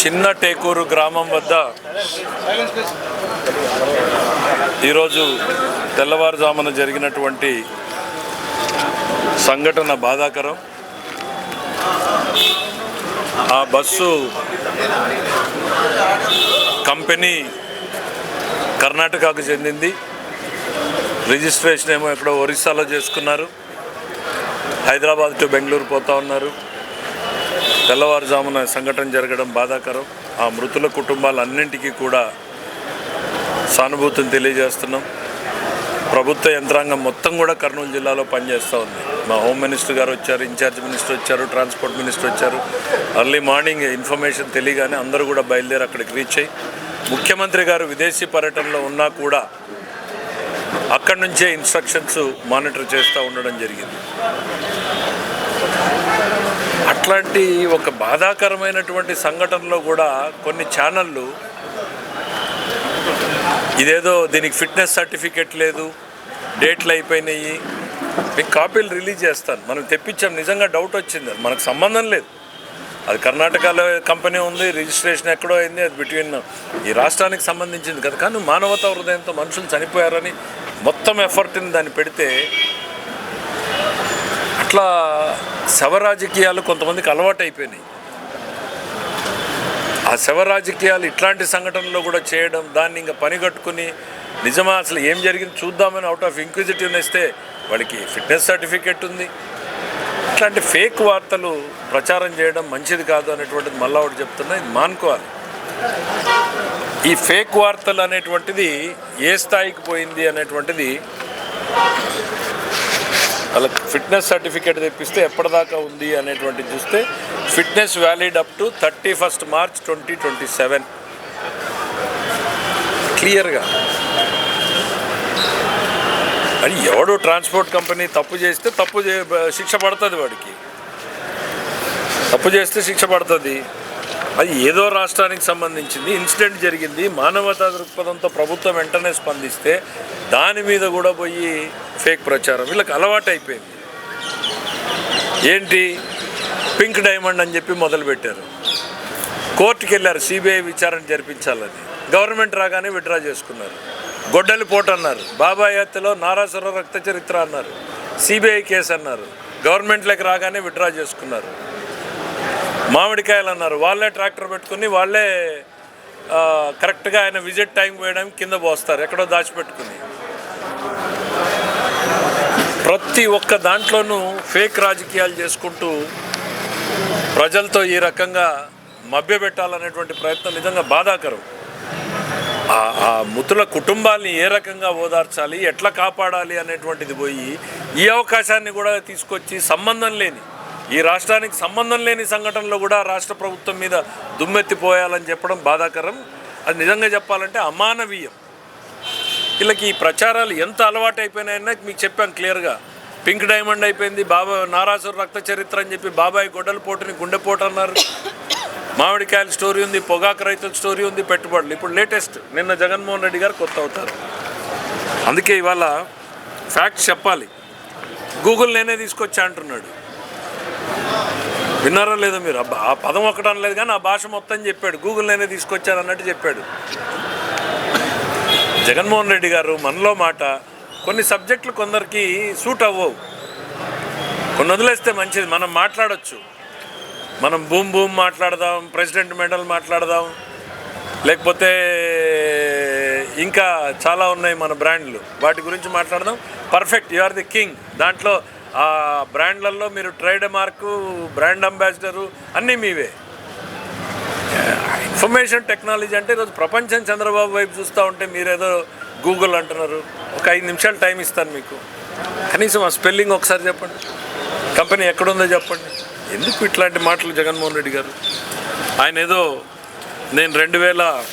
చిన్న టేకూరు గ్రామం వద్ద ఈరోజు తెల్లవారుజామున జరిగినటువంటి సంఘటన బాధాకరం. ఆ బస్సు కంపెనీ కర్ణాటకకు చెందింది. రిజిస్ట్రేషన్ ఏమో ఎక్కడో ఒరిస్సాలో చేసుకున్నారు. హైదరాబాద్ టు బెంగళూరు పోతా ఉన్నారు. తెల్లవారుజామున సంఘటన జరగడం బాధాకరం. ఆ మృతుల కుటుంబాలన్నింటికీ కూడా సానుభూతిని తెలియజేస్తున్నాం. ప్రభుత్వ యంత్రాంగం మొత్తం కూడా కర్నూలు జిల్లాలో పనిచేస్తూ ఉంది. మా హోమ్ మినిస్టర్ గారు వచ్చారు ఇన్ఛార్జ్ మినిస్టర్ వచ్చారు ట్రాన్స్పోర్ట్ మినిస్టర్ వచ్చారు. అర్లీ మార్నింగ్ ఇన్ఫర్మేషన్ తెలియగానే అందరూ కూడా బయలుదేరి అక్కడికి రీచ్ అయ్యి ముఖ్యమంత్రి గారు విదేశీ పర్యటనలో ఉన్నా కూడా అక్కడి నుంచే ఇన్స్ట్రక్షన్స్ మానిటర్ చేస్తూ ఉండడం జరిగింది. అట్లాంటి ఒక బాధాకరమైనటువంటి సంఘటనలో కూడా కొన్ని ఛానళ్ళు ఇదేదో దీనికి ఫిట్నెస్ సర్టిఫికెట్ లేదు డేట్లు అయిపోయినాయి. మీకు కాపీలు రిలీజ్ చేస్తాను. మనం తెప్పించాం. నిజంగా డౌట్ వచ్చింది. అది మనకు సంబంధం లేదు. అది కర్ణాటకలో కంపెనీ ఉంది రిజిస్ట్రేషన్ ఎక్కడో అయింది అది బిట్వీన్ ఈ రాష్ట్రానికి సంబంధించింది కదా. కానీ మానవతా హృదయంతో మనుషులు చనిపోయారని మొత్తం ఎఫర్ట్ని దాన్ని పెడితే అట్లా శవ రాజకీయాలు కొంతమందికి అలవాటు అయిపోయినాయి. ఆ శవ రాజకీయాలు ఇట్లాంటి సంఘటనలో కూడా చేయడం దాన్ని ఇంకా పనిగట్టుకుని నిజమా అసలు ఏం జరిగింది చూద్దామని అవుట్ ఆఫ్ ఇంక్విజిటివ్నెస్ ఇస్తే వాళ్ళకి ఫిట్నెస్ సర్టిఫికెట్ ఉంది. ఇట్లాంటి ఫేక్ వార్తలు ప్రచారం చేయడం మంచిది కాదు అనేటువంటిది మళ్ళా ఒకటి చెప్తున్నా ఇది మానుకోవాలి. ఈ ఫేక్ వార్తలు అనేటువంటిది ఏ స్థాయికి పోయింది అనేటువంటిది వాళ్ళకి ఫిట్నెస్ సర్టిఫికేట్ తెప్పిస్తే ఎప్పటిదాకా ఉంది అనేటువంటిది చూస్తే fitness valid up to thirty first March twenty twenty seven. క్లియర్గా. అది ఎవడు ట్రాన్స్పోర్ట్ కంపెనీ తప్పు చేస్తే తప్పు చే శిక్ష పడుతుంది వాడికి. తప్పు చేస్తే శిక్ష పడుతుంది. అది ఏదో రాష్ట్రానికి సంబంధించింది. ఇన్సిడెంట్ జరిగింది. మానవతా దృక్పథంతో ప్రభుత్వం వెంటనే స్పందిస్తే దాని మీద కూడా పోయి ఫేక్ ప్రచారం. వీళ్ళకి అలవాటు అయిపోయింది ఏంటి? పింక్ డైమండ్ అని చెప్పి మొదలుపెట్టారు కోర్టుకి వెళ్ళారు సిబిఐ విచారణ జరిపించాలని. గవర్నమెంట్ రాగానే విడ్రా చేసుకున్నారు. గొడ్డలి పోటు అన్నారు. బాబాయ్ హత్యలో నారాసుర రక్త చరిత్ర అన్నారు. సిబిఐ కేసు అన్నారు. గవర్నమెంట్లోకి రాగానే విడ్రా చేసుకున్నారు. మామిడికాయలు అన్నారు వాళ్ళే ట్రాక్టర్ పెట్టుకుని వాళ్ళే కరెక్ట్గా ఆయన విజిట్ టైం వేయడానికి కింద పోస్తారు ఎక్కడో దాచిపెట్టుకుని. ప్రతి ఒక్క దాంట్లోనూ ఫేక్ రాజకీయాలు చేసుకుంటూ ప్రజలతో ఈ రకంగా మభ్యపెట్టాలనేటువంటి ప్రయత్నం నిజంగా బాధాకరం. ఆ- ఆ ముతుల కుటుంబాల్ని ఏ రకంగా ఓదార్చాలి ఎట్లా కాపాడాలి అనేటువంటిది పోయి ఈ అవకాశాన్ని కూడా తీసుకొచ్చి సంబంధం లేని ఈ రాష్ట్రానికి సంబంధం లేని సంఘటనలో కూడా రాష్ట్ర ప్రభుత్వం మీద దుమ్మెత్తిపోయాలని చెప్పడం బాధాకరం. అది నిజంగా చెప్పాలంటే అమానవీయం. వీళ్ళకి ఈ ప్రచారాలు ఎంత అలవాటు అయిపోయినాయన్నా మీకు చెప్పాను క్లియర్గా. పింక్ డైమండ్ అయిపోయింది బాబా నారాసుర రక్త చరిత్ర అని చెప్పి బాబాయ్ గొడ్డల పోటుని గుండెపోటు అన్నారు. మామిడికాయల స్టోరీ ఉంది పొగాకు రైతుల స్టోరీ ఉంది పెట్టుబడులు. ఇప్పుడు లేటెస్ట్ నిన్న జగన్మోహన్ రెడ్డి గారు కొత్త అవుతారు. అందుకే ఇవాళ ఫ్యాక్ట్ చెప్పాలి. గూగుల్ నేనే తీసుకొచ్చా అంటున్నాడు. విన్నారో లేదా మీరు? ఆ పదం ఒకటి లేదు కానీ ఆ భాష మొత్తం చెప్పాడు. గూగుల్లోనే తీసుకొచ్చాను అన్నట్టు చెప్పాడు. జగన్మోహన్ రెడ్డి గారు మనలో మాట కొన్ని సబ్జెక్టులు కొందరికి సూట్ అవ్వవు. కొన్ని వదిలేస్తే మంచిది. మనం మాట్లాడొచ్చు. మనం బూమ్ బూమ్ మాట్లాడదాం ప్రెసిడెంట్ మెడల్ మాట్లాడదాం లేకపోతే ఇంకా చాలా ఉన్నాయి మన బ్రాండ్లు. వాటి గురించి మాట్లాడదాం. Perfect. You are the king. దాంట్లో ఆ బ్రాండ్లలో మీరు ట్రేడ్ మార్కు బ్రాండ్ అంబాసిడరు అన్నీ మీవే. ఇన్ఫర్మేషన్ టెక్నాలజీ అంటే ఈరోజు ప్రపంచం చంద్రబాబు వైపు చూస్తూ ఉంటే మీరేదో గూగుల్ అంటున్నారు. ఒక ఐదు నిమిషాలు టైం ఇస్తాను మీకు. కనీసం ఆ స్పెల్లింగ్ ఒకసారి చెప్పండి. కంపెనీ ఎక్కడుందో చెప్పండి. ఎందుకు ఇట్లాంటి మాటలు జగన్మోహన్ రెడ్డి గారు? ఆయన ఏదో నేను రెండు వేల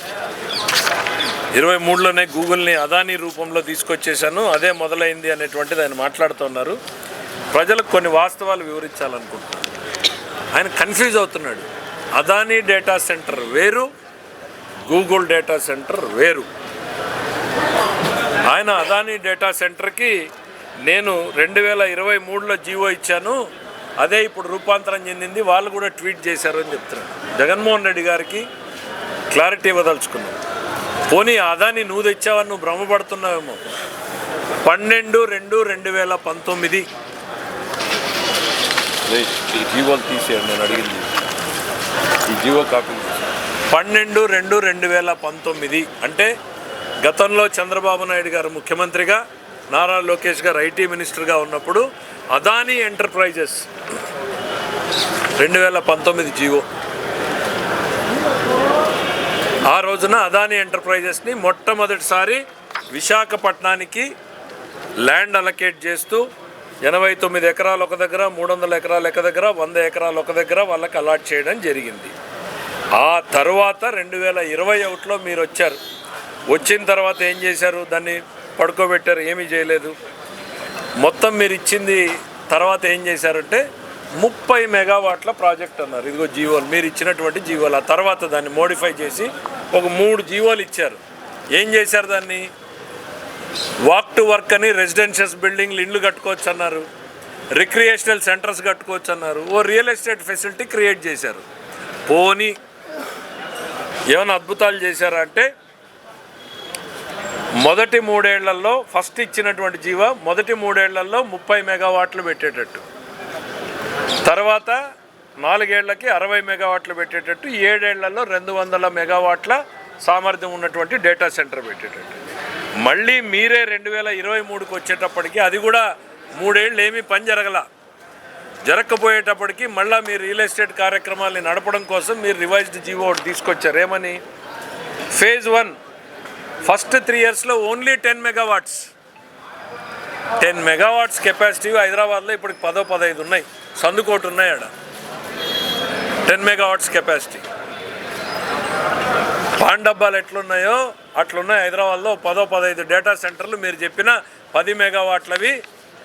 ఇరవై మూడులోనే గూగుల్ని అదానీ రూపంలో తీసుకొచ్చేసాను అదే మొదలైంది అనేటువంటిది ఆయన మాట్లాడుతున్నారు ప్రజలకు కొన్ని వాస్తవాలు వివరించాలనుకుంటున్నాను. ఆయన కన్ఫ్యూజ్ అవుతున్నాడు. అదానీ డేటా సెంటర్ వేరు గూగుల్ డేటా సెంటర్ వేరు. ఆయన అదానీ డేటా సెంటర్కి నేను రెండు వేల ఇరవై మూడులో జీవో ఇచ్చాను. అదే ఇప్పుడు రూపాంతరం చెందింది. వాళ్ళు కూడా ట్వీట్ చేశారు అని చెప్తున్నారు జగన్మోహన్ రెడ్డి గారికి క్లారిటీ ఇవ్వదలుచుకున్నాను పోనీ అదాని నువ్వు తెచ్చావని నువ్వు భ్రమపడుతున్నావేమో. పన్నెండు రెండు రెండు వేల పంతొమ్మిది ఈ జీవోలు తీసేయండి నేను అడిగింది. ఈ జీవో కాపీ పన్నెండు రెండు రెండు వేల పంతొమ్మిది అంటే గతంలో చంద్రబాబు నాయుడు గారు ముఖ్యమంత్రిగా నారా లోకేష్ గారు ఐటీ మినిస్టర్గా ఉన్నప్పుడు అదానీ ఎంటర్ప్రైజెస్ రెండు వేల పంతొమ్మిది జీవో. ఆ రోజున అదానీ ఎంటర్ప్రైజెస్ని మొట్టమొదటిసారి విశాఖపట్నానికి ల్యాండ్ అలకేట్ చేస్తూ ఎనభై తొమ్మిది ఎకరాలు ఒక దగ్గర మూడు వందల ఎకరాలు ఒక దగ్గర వంద ఎకరాలు ఒక దగ్గర వాళ్ళకి అలాట్ చేయడం జరిగింది. ఆ తర్వాత రెండు వేల ఇరవై ఒకటిలో మీరు వచ్చారు. వచ్చిన తర్వాత ఏం చేశారు? దాన్ని పడుకోబెట్టారు ఏమీ చేయలేదు. మొత్తం మీరు ఇచ్చింది తర్వాత ఏం చేశారంటే ముప్పై మెగావాట్ల ప్రాజెక్ట్ అన్నారు. ఇదిగో జీవోలు మీరు ఇచ్చినటువంటి జీవోలు. ఆ తర్వాత దాన్ని మోడిఫై చేసి ఒక మూడు జీవోలు ఇచ్చారు. ఏం చేశారు దాన్ని? వాక్ టు వర్క్ అని రెసిడెన్షియల్స్ బిల్డింగ్లు ఇండ్లు కట్టుకోవచ్చు అన్నారు రిక్రియేషనల్ సెంటర్స్ కట్టుకోవచ్చు అన్నారు ఓ రియల్ ఎస్టేట్ ఫెసిలిటీ క్రియేట్ చేశారు. పోనీ ఏమైనా అద్భుతాలు చేశారా అంటే మొదటి మూడేళ్ళలో ఫస్ట్ ఇచ్చినటువంటి జీవ మొదటి మూడేళ్ళలో ముప్పై మెగావాట్లు పెట్టేటట్టు. తర్వాత నాలుగేళ్ళకి అరవై మెగావాట్లు పెట్టేటట్టు. ఏడేళ్ళలో రెండు వందల మెగావాట్ల సామర్థ్యం ఉన్నటువంటి డేటా సెంటర్ పెట్టేటట్టు. మళ్ళీ మీరే రెండు వేల ఇరవై మూడుకి వచ్చేటప్పటికి అది కూడా మూడేళ్ళు ఏమీ పని జరగల. జరగకపోయేటప్పటికి మళ్ళీ మీరు రియల్ ఎస్టేట్ కార్యక్రమాల్ని నడపడం కోసం మీరు రివైజ్డ్ జీవో ఒకటి తీసుకొచ్చారు. ఏమని? Phase one. ఫస్ట్ త్రీ ఇయర్స్లో only ten megawatts. Ten megawatts capacity హైదరాబాద్లో ఇప్పుడు పదో పదహైదు ఉన్నాయి. సందుకోటి ఉన్నాయి ఆడ. Ten megawatts capacity. పాన్ డబ్బాలు ఎట్లున్నాయో అట్లున్నాయి. హైదరాబాద్లో పదో పదహైదు డేటా సెంటర్లు మీరు చెప్పిన పది మెగావాట్లవి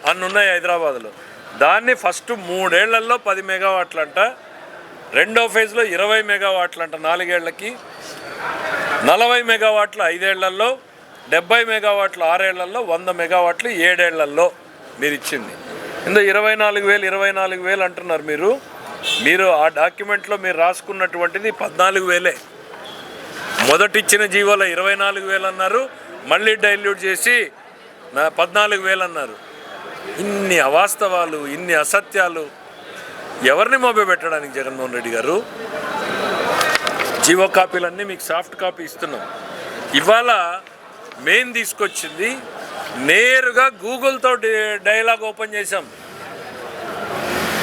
అన్ని ఉన్నాయి హైదరాబాద్లో. దాన్ని ఫస్ట్ మూడేళ్ళలో పది మెగావాట్లంట. రెండో ఫేజ్లో ఇరవై మెగావాట్లంట నాలుగేళ్ళకి. నలభై మెగావాట్లు ఐదేళ్ళలో డెబ్బై మెగావాట్లు ఆరేళ్ళలో వంద మెగావాట్లు ఏడేళ్ళలో మీరు ఇచ్చింది. ఇందులో ఇరవై నాలుగు వేలు ఇరవై నాలుగు వేలు అంటున్నారు మీరు. మీరు ఆ డాక్యుమెంట్లో మీరు రాసుకున్నటువంటిది పద్నాలుగు వేలే. మొదటి ఇచ్చిన జీవోలో ఇరవై నాలుగు వేలు అన్నారు మళ్ళీ డైల్యూట్ చేసి పద్నాలుగు వేలు అన్నారు. ఇన్ని అవాస్తవాలు ఇన్ని అసత్యాలు ఎవరిని మభ్య పెట్టడానికి జగన్మోహన్ రెడ్డి గారు? జీవో కాపీలన్నీ మీకు సాఫ్ట్ కాపీ ఇస్తున్నాం. ఇవాళ మెయిన్ తీసుకొచ్చింది నేరుగా గూగుల్తో డైలాగ్ ఓపెన్ చేశాం.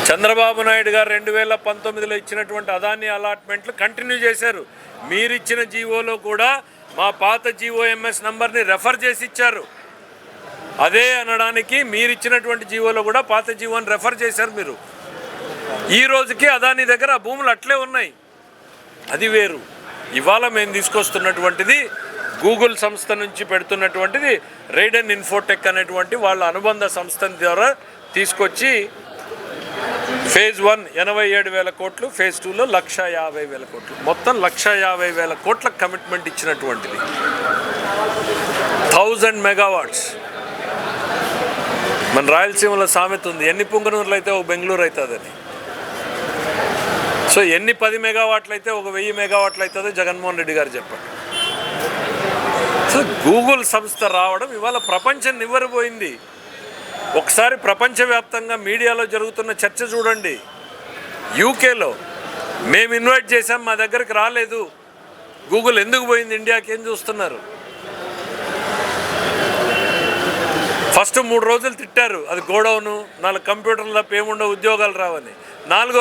చంద్రబాబు నాయుడు గారు రెండు వేల పంతొమ్మిదిలో ఇచ్చినటువంటి అదాని అలాట్మెంట్లు కంటిన్యూ చేశారు. మీరు ఇచ్చిన జీవోలో కూడా మా పాత జీవోఎంఎస్ నంబర్ని రెఫర్ చేసి ఇచ్చారు. అదే అనడానికి మీరు ఇచ్చినటువంటి జీవోలో కూడా పాత జీవోని రెఫర్ చేశారు మీరు. ఈ రోజుకి అదాని దగ్గర ఆ భూములు అట్లే ఉన్నాయి. అది వేరు. ఇవాళ మేము తీసుకొస్తున్నటువంటిది గూగుల్ సంస్థ నుంచి పెడుతున్నటువంటిది రైడన్ ఇన్ఫోటెక్ అనేటువంటి వాళ్ళ అనుబంధ సంస్థ ద్వారా తీసుకొచ్చి ఫేజ్ వన్ ఎనభై ఏడు వేల కోట్లు ఫేజ్ టూలో లక్ష యాభై వేల కోట్లు. మొత్తం లక్ష యాభై వేల కోట్ల కమిట్మెంట్ ఇచ్చినటువంటిది. Thousand megawatts. మన రాయలసీమలో సామెత ఉంది ఎన్ని పుంగనూరులు అయితే ఒక బెంగళూరు అవుతుందని సో ఎన్ని పది మెగావాట్లు అయితే ఒక వెయ్యి మెగావాట్లు అవుతుందో జగన్మోహన్ రెడ్డి గారు చెప్పారు సో గూగుల్ సంస్థ రావడం ఇవాళ ప్రపంచం నివ్వరిపోయింది ఒకసారి ప్రపంచవ్యాప్తంగా మీడియాలో జరుగుతున్న చర్చ చూడండి. యూకేలో మేము ఇన్వైట్ చేసాం మా దగ్గరికి రాలేదు. గూగుల్ ఎందుకు పోయింది ఇండియాకి ఏం చూస్తున్నారు? ఫస్ట్ మూడు రోజులు తిట్టారు అది గోడౌను నాలుగు కంప్యూటర్ల తప్ప ఏముండవు ఉద్యోగాలు రావని. నాలుగో